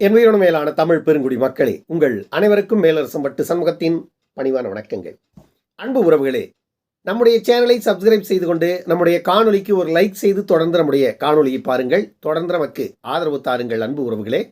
என் உயிரின மேலான தமிழ் பெருங்குடி மக்களே உங்கள் அனைவருக்கும் மேலரசம் பட்டு சமூகத்தின் பணிவான வணக்கங்கள். அன்பு உறவுகளே நம்முடைய சேனலை சப்ஸ்கிரைப் செய்து கொண்டு நம்முடைய காணொலிக்கு ஒரு லைக் செய்து தொடர்ந்து நம்முடைய காணொலியை பாருங்கள். தொடர்ந்து நமக்கு ஆதரவு தாருங்கள் அன்பு உறவுகளே.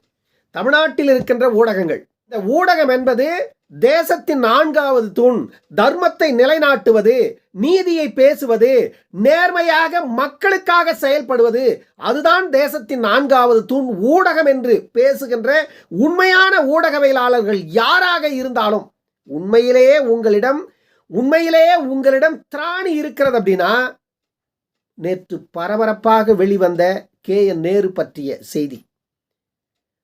தமிழ்நாட்டில் இருக்கின்ற ஊடகங்கள். இந்த ஊடகம் என்பது தேசத்தின் நான்காவது தூண் தர்மத்தை நிலைநாட்டுவது நீதியை பேசுவது நேர்மையாக மக்களுக்காக செயல்படுவது அதுதான் தேசத்தின் நான்காவது தூண் ஊடகம் என்று பேசுகின்ற உண்மையான ஊடகவியலாளர்கள் யாராக இருந்தாலும் உண்மையிலேயே உங்களிடம் உண்மையிலேயே உங்களிடம் திராணி இருக்கிறது அப்படின்னா நேற்று பரபரப்பாக வெளிவந்த கே என் நேரு பற்றிய செய்தி.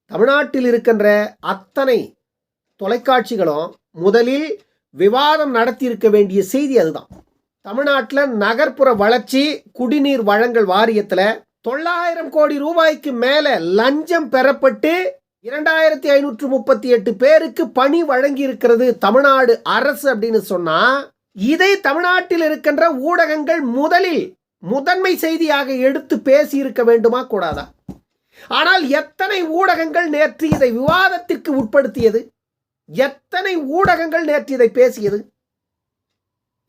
தமிழ்நாட்டில் இருக்கின்ற அத்தனை தொலைக்காட்சிகளும் முதலில் விவாதம் நடத்தியிருக்க வேண்டிய செய்தி அதுதான். தமிழ்நாட்டில் நகர்ப்புற வளர்ச்சி குடிநீர் வழங்கல் வாரியத்தில் தொள்ளாயிரம் கோடி ரூபாய்க்கு மேலே லஞ்சம் பெறப்பட்டு இரண்டாயிரத்தி ஐநூற்று முப்பத்தி எட்டு பேருக்கு பணி வழங்கி இருக்கிறது தமிழ்நாடு அரசு அப்படின்னு சொன்னால் இதை தமிழ்நாட்டில் இருக்கின்ற ஊடகங்கள் முதலில் முதன்மை செய்தியாக எடுத்து பேசியிருக்க வேண்டுமா கூடாதா? ஆனால் எத்தனை ஊடகங்கள் நேற்று இதை விவாதத்திற்கு உட்படுத்தியது? எத்தனை ஊடகங்கள் நேற்று இதை பேசியது?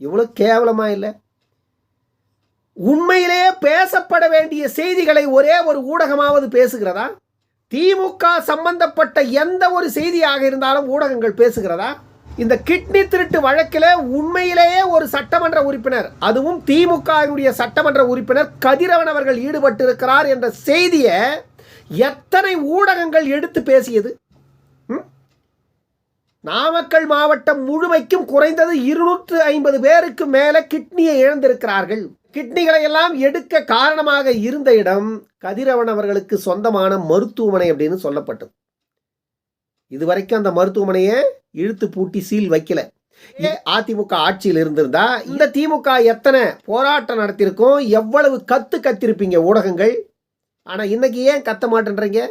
இவ்வளவு கேவலமா இல்லை? உண்மையிலேயே பேசப்பட வேண்டிய செய்திகளை ஒரே ஒரு ஊடகமாவது பேசுகிறதா? திமுக சம்பந்தப்பட்ட எந்த ஒரு செய்தியாக இருந்தாலும் ஊடகங்கள் பேசுகிறதா? இந்த கிட்னி திருட்டு வழக்கில் உண்மையிலேயே ஒரு சட்டமன்ற உறுப்பினர் அதுவும் திமுகவினுடைய சட்டமன்ற உறுப்பினர் கதிரவன் அவர்கள் ஈடுபட்டிருக்கிறார் என்ற செய்தியை எத்தனை ஊடகங்கள் எடுத்து பேசியது? நாமக்கல் மாவட்டம் முழுமைக்கும் குறைந்தது இருநூற்று ஐம்பது பேருக்கு மேலே கிட்னியை இழந்திருக்கிறார்கள். கிட்னிகளை எல்லாம் எடுக்க காரணமாக இருந்த இடம் கதிரவன் அவர்களுக்கு சொந்தமான மருத்துவமனை அப்படின்னு சொல்லப்பட்டது. இதுவரைக்கும் அந்த மருத்துவமனையை இழுத்து பூட்டி சீல் வைக்கல. ஏ அதிமுக ஆட்சியில் இருந்திருந்தா இந்த திமுக எத்தனை போராட்டம் நடத்தியிருக்கோம் எவ்வளவு கத்து கத்திருப்பீங்க ஊடகங்கள்? ஆனால் இன்னைக்கு ஏன் கத்த மாட்டேன்றீங்க?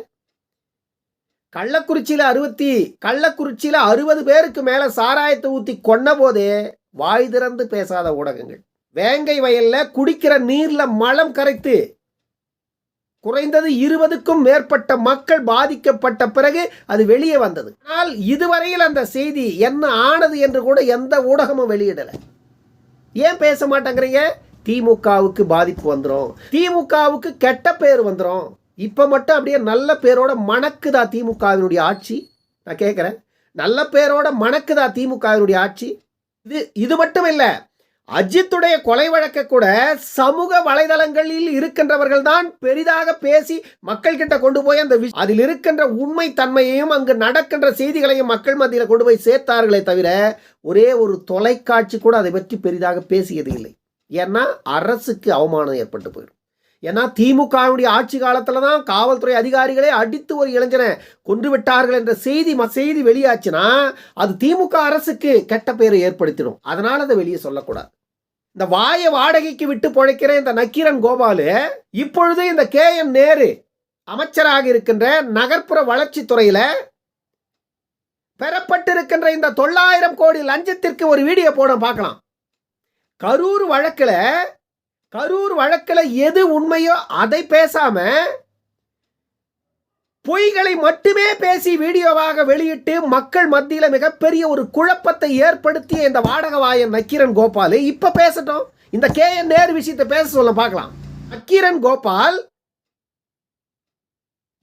கள்ளக்குறிச்சியில அறுபத்தி கள்ளக்குறிச்சியில அறுபது பேருக்கு மேல சாராயத்தை ஊத்தி கொன்ன போதே வாய் திறந்து பேசாத ஊடகங்கள். வேங்கை வயல்ல குடிக்கிற நீர்ல மலம் கரைத்து குறைந்தது இருபதுக்கும் மேற்பட்ட மக்கள் பாதிக்கப்பட்ட பிறகு அது வெளியே வந்தது. ஆனால் இதுவரையில் அந்த செய்தி என்ன ஆனது என்று கூட எந்த ஊடகமும் வெளியிடலை. ஏன் பேச மாட்டேங்கிறீங்க? திமுகவுக்கு பாதிப்பு வந்துடும் திமுகவுக்கு கெட்ட பேர் வந்துடும் இப்போ மட்டும் அப்படியே நல்ல பேரோட மணக்குதா திமுகவினுடைய ஆட்சி? நான் கேட்குறேன் நல்ல பேரோட மணக்குதா திமுகவினுடைய ஆட்சி? இது இது மட்டும் இல்லை அஜித்துடைய கொலை வழக்கை கூட சமூக வலைதளங்களில் இருக்கின்றவர்கள் தான் பெரிதாக பேசி மக்கள் கிட்ட கொண்டு போய் அந்த விஷ- அதில் இருக்கின்ற உண்மை தன்மையையும் அங்கு நடக்கின்ற செய்திகளையும் மக்கள் மத்தியில் கொண்டு போய் சேர்த்தார்களே தவிர ஒரே ஒரு தொலைக்காட்சி கூட அதை பற்றி பெரிதாக பேசியது இல்லை. ஏன்னா அரசுக்கு அவமானம் ஏற்பட்டு போயிடும். ஏன்னா திமுகவுடைய ஆட்சி காலத்தில் தான் காவல்துறை அதிகாரிகளே அடித்து ஒரு இளைஞனை கொன்று விட்டார்கள் என்ற செய்தி செய்தி வெளியாச்சுன்னா அது திமுக அரசுக்கு கெட்ட பேரை ஏற்படுத்திடும். அதனால் அதை வெளியே சொல்லக்கூடாது. இந்த வாயை வாடகைக்கு விட்டு பிழைக்கிற இந்த நக்கீரன் கோபாலு இப்பொழுது இந்த கே. என். நேரு அமைச்சராக இருக்கின்ற நகர்ப்புற வளர்ச்சித்துறையில் பெறப்பட்டிருக்கின்ற இந்த தொள்ளாயிரம் கோடி லஞ்சத்திற்கு ஒரு வீடியோ போட பார்க்கலாம். கரூர் வழக்கில் கரூர் வழக்கில் எது உண்மையோ அதை பேசாம பொய்களை மட்டுமே பேசி வீடியோவாக வெளியிட்டு மக்கள் மத்தியில் மிகப்பெரிய ஒரு குழப்பத்தை ஏற்படுத்திய இந்த வாடகவாயன் நக்கீரன் கோபால் இப்ப பேசட்டும். இந்த கே என் நேரு விஷயத்தை பேச சொல்ல பார்க்கலாம். நக்கீரன் கோபால்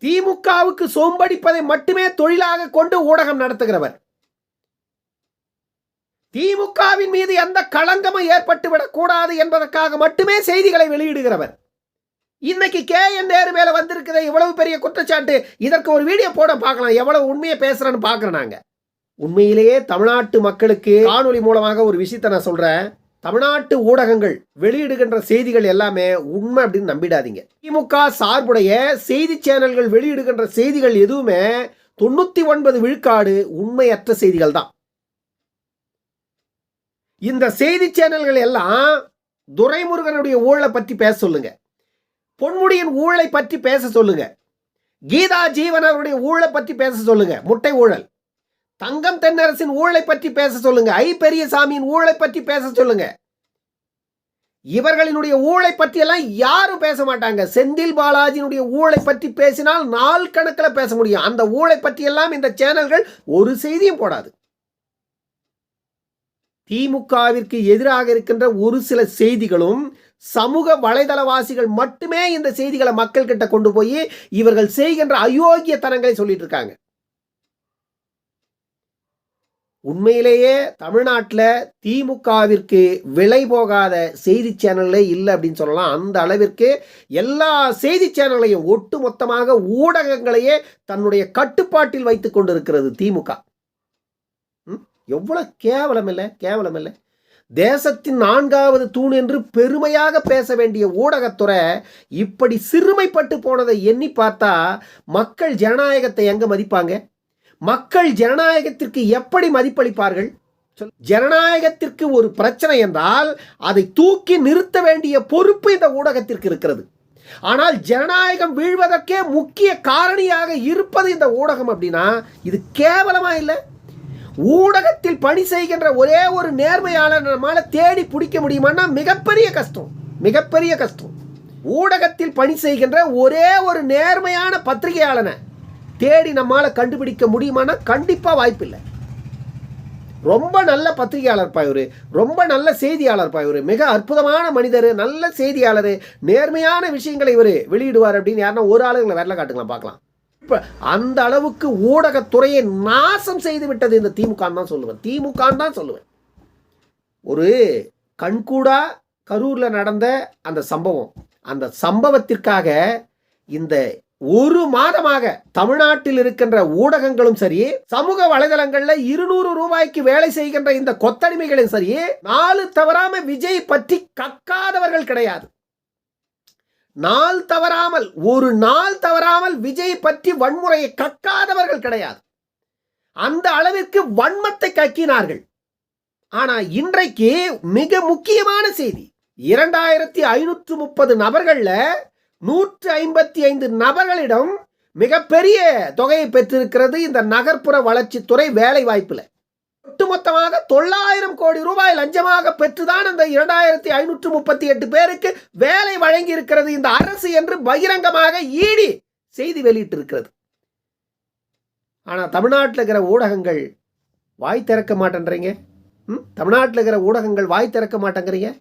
திமுகவுக்கு சோம்படிப்பதை மட்டுமே தொழிலாக கொண்டு ஊடகம் நடத்துகிறவர். திமுகவின் மீது எந்த களங்கமும் ஏற்பட்டுவிடக் கூடாது என்பதற்காக மட்டுமே செய்திகளை வெளியிடுகிறவர். இன்னைக்கு கே என் நேரு மேல வந்திருக்குதே இவ்வளவு பெரிய குற்றச்சாட்டு. இதற்கு ஒரு வீடியோ போட பார்க்கலாம். எவ்வளவு உண்மையை பேசுறேன்னு பார்க்குறோம் நாங்க. உண்மையிலேயே தமிழ்நாட்டு மக்களுக்கு காணொலி மூலமாக ஒரு விஷயத்தை நான் சொல்றேன். தமிழ்நாட்டு ஊடகங்கள் வெளியிடுகின்ற செய்திகள் எல்லாமே உண்மை அப்படின்னு நம்பிடாதீங்க. திமுக சார்புடைய செய்தி சேனல்கள் வெளியிடுகின்ற செய்திகள் எதுவுமே தொண்ணூத்தி ஒன்பது விழுக்காடு உண்மையற்ற செய்திகள் தான் இந்த செய்தி சேனல்கள் எல்லாம் துரைமுருகனுடைய ஊழலை பற்றி பேச சொல்லுங்க. பொன்முடியின் ஊழலை பற்றி பேச சொல்லுங்க. கீதா ஜீவனருடைய ஊழலை பற்றி பேச சொல்லுங்க. முட்டை ஊழல். தங்கம் தென்னரசின் ஊழலை பற்றி பேச சொல்லுங்க. ஐ பெரியசாமியின் ஊழலை பற்றி பேச சொல்லுங்க. இவர்களினுடைய ஊழலை பற்றியெல்லாம் யாரும் பேச மாட்டாங்க. செந்தில் பாலாஜியினுடைய ஊழலை பற்றி பேசினால் நாள் கணக்கில் பேச முடியும். அந்த ஊழலை பற்றியெல்லாம் இந்த சேனல்கள் ஒரு செய்தியும் போடாது. திமுகவிற்கு எதிராக இருக்கின்ற ஒரு சில செய்திகளும் சமூக வலைதளவாசிகள் மட்டுமே இந்த செய்திகளை மக்கள் கிட்ட கொண்டு போய் இவர்கள் செய்கின்ற அயோக்கியத்தனங்களை சொல்லிட்டு இருக்காங்க. உண்மையிலேயே தமிழ்நாட்டில் திமுகவிற்கு விலை போகாத செய்தி சேனல்லே இல்லை அப்படின்னு சொல்லலாம். அந்த அளவிற்கு எல்லா செய்தி சேனல்களையும் ஒட்டு மொத்தமாக ஊடகங்களையே தன்னுடைய கட்டுப்பாட்டில் வைத்துக் கொண்டிருக்கிறது திமுக. எவ்வளோ எவ்வளவு கேவலம் இல்லை கேவலம் இல்லை தேசத்தின் நான்காவது தூண் என்று பெருமையாக பேச வேண்டிய ஊடகத்துறை இப்படி சிறுமைப்பட்டு போனதை எண்ணி பார்த்தா மக்கள் ஜனநாயகத்தை எங்க மதிப்பாங்க? மக்கள் ஜனநாயகத்திற்கு எப்படி மதிப்பளிப்பார்கள்? சொல். ஜனநாயகத்திற்கு ஒரு பிரச்சனை என்றால் அதை தூக்கி நிறுத்த வேண்டிய பொறுப்பு இந்த ஊடகத்திற்கு இருக்கிறது. ஆனால் ஜனநாயகம் வீழ்வதற்கே முக்கிய காரணியாக இருப்பது இந்த ஊடகம் அப்படின்னா இது கேவலமா இல்லை? ஊடகத்தில் பணி செய்கின்ற ஒரே ஒரு நேர்மையாளர் நம்மால தேடி பிடிக்க முடியுமான்னா மிகப்பெரிய கஷ்டம். மிகப்பெரிய கஷ்டம். ஊடகத்தில் பணி செய்கின்ற ஒரே ஒரு நேர்மையான பத்திரிகையாளனை தேடி நம்மால கண்டுபிடிக்க முடியுமானா கண்டிப்பாக வாய்ப்பில்லை. ரொம்ப நல்ல பத்திரிகையாளர் இவர். ரொம்ப நல்ல செய்தியாளர் இவர். மிக அற்புதமான மனிதர் நல்ல செய்தியாளர் நேர்மையான விஷயங்களை இவர் வெளியிடுவார் அப்படின்னு யாருன்னா ஒரு ஆளுங்களை வரல காட்டுங்களா பார்க்கலாம். இப்போ அந்த அளவுக்கு ஊடகத்துறையை நாசம் செய்து விட்டது இந்த திமுக தான் சொல்லுவேன். திமுகன்னு தான் சொல்லுவேன். ஒரு கண்கூடா கரூரில் நடந்த அந்த சம்பவம். அந்த சம்பவத்திற்காக இந்த ஒரு மாதமாக தமிழ்நாட்டில் இருக்கின்ற ஊடகங்களும் சரி சமூக வலைதளங்கள்ல இருநூறு ரூபாய்க்கு வேலை செய்கின்ற இந்த கொத்தடிமைகளும் சரி நாலு தவறாம விஜய் பற்றி கக்காதவர்கள் கிடையாது. நாள் தவறாமல் ஒரு நாள் தவறாமல் விஜய் பற்றி வன்முறையை கக்காதவர்கள் கிடையாது. அந்த அளவிற்கு வன்மத்தை கக்கினார்கள். ஆனா இன்றைக்கு மிக முக்கியமான செய்தி இரண்டாயிரத்தி ஐநூற்று முப்பது நபர்கள்ல நூற்று ஐம்பத்தி ஐந்து நபர்களிடம் மிகப்பெரிய தொகையை பெற்றிருக்கிறது இந்த நகர்ப்புற வளர்ச்சித்துறை வேலை வாய்ப்பில் ஒட்டுமொத்தமாக தொள்ளாயிரம் கோடி ரூபாய் லஞ்சமாக பெற்றுதான் அந்த இரண்டாயிரத்தி ஐநூற்று முப்பத்தி எட்டு பேருக்கு வேலை வழங்கி இருக்கிறது இந்த அரசு என்று பகிரங்கமாக ஈடி செய்தி வெளியிட்டிருக்கிறது. ஆனால் தமிழ்நாட்டில் இருக்கிற ஊடகங்கள் வாய் திறக்க மாட்டேன்றீங்க? ம்? தமிழ்நாட்டில் இருக்கிற ஊடகங்கள் வாய் திறக்க மாட்டேங்கிறீங்க?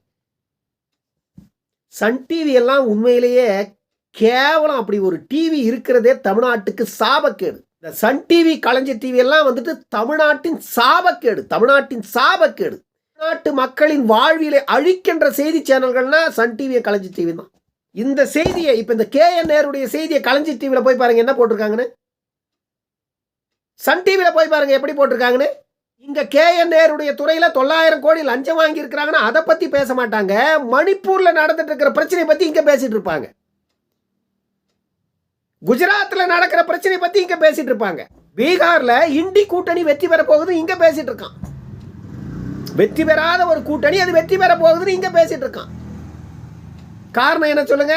சன் டிவி எல்லாம் உண்மையிலேயே கேவலம் அப்படி ஒரு டிவி இருக்கிறதே தமிழ்நாட்டுக்கு சாபக்கேடு. இந்த சன் டிவி கலைஞர் டிவி எல்லாம் வந்துட்டு தமிழ்நாட்டின் சாபக்கேடு தமிழ்நாட்டின் சாபக்கேடு. தமிழ்நாட்டு மக்களின் வாழ்வியலை அழிக்கின்ற செய்தி சேனல்கள்னா சன் டிவி கலைஞர் டிவி தான். இந்த செய்தியை இப்போ இந்த கே என் நேருடைய செய்தியை கலைஞர் டிவியில் போய் பாருங்க என்ன போட்டிருக்காங்கன்னு? சன் டிவியில் போய் பாருங்க எப்படி போட்டிருக்காங்கன்னு? இங்க கே என் நேருடைய துறையில தொள்ளாயிரம் கோடி லஞ்சம் வாங்கி இருக்கிறாங்கன்னா அதை பத்தி பேச மாட்டாங்க. மணிப்பூர்ல நடந்துட்டு இருக்கிற பிரச்சனை பத்தி இங்க பேசிட்டு இருப்பாங்க. குஜராத்தில் நடக்கிற பிரச்சனை பற்றி இங்கே பேசிகிட்டு இருப்பாங்க. பீகாரில் இண்டி கூட்டணி வெற்றி பெற போகுது இங்கே பேசிகிட்டு இருக்கான். வெற்றி பெறாத ஒரு கூட்டணி அது வெற்றி பெற போகுதுன்னு இங்கே பேசிகிட்டு இருக்கான். காரணம் என்ன சொல்லுங்க?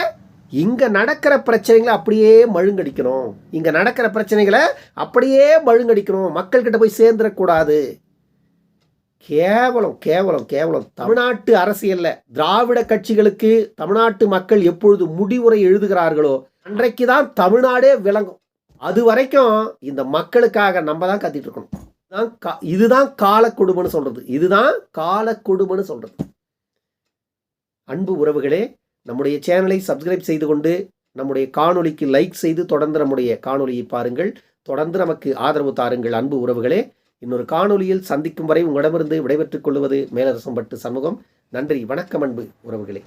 இங்கே நடக்கிற பிரச்சனைகளை அப்படியே மழுங்கடிக்கணும். இங்கே நடக்கிற பிரச்சனைகளை அப்படியே மழுங்கடிக்கணும். மக்கள்கிட்ட போய் சேர்ந்துடக்கூடாது. கேவலம் கேவலம் கேவலம். தமிழ்நாட்டு அரசியலில் திராவிட கட்சிகளுக்கு தமிழ்நாட்டு மக்கள் எப்பொழுது முடிவுரை எழுதுகிறார்களோ அன்றைக்கு தான் தமிழ்நாடே விளங்கும். அது வரைக்கும் இந்த மக்களுக்காக நம்ம தான் கத்திட்டு இருக்கணும் இதுதான் கா- இதுதான் கால கொடுமைன்னு சொல்றது. இதுதான் கால கொடுமைன்னு சொல்றது. அன்பு உறவுகளே நம்முடைய சேனலை சப்ஸ்கிரைப் செய்து கொண்டு நம்முடைய காணொளிக்கு லைக் செய்து தொடர்ந்து நம்முடைய காணொலியை பாருங்கள். தொடர்ந்து நமக்கு ஆதரவு தாருங்கள் அன்பு உறவுகளே. இன்னொரு காணொலியில் சந்திக்கும் வரை உங்களிடமிருந்து விடைபெற்றுக் கொள்வது மேலரசம்பட்டு சமூகம் நன்றி வணக்கம் அன்பு உறவுகளே.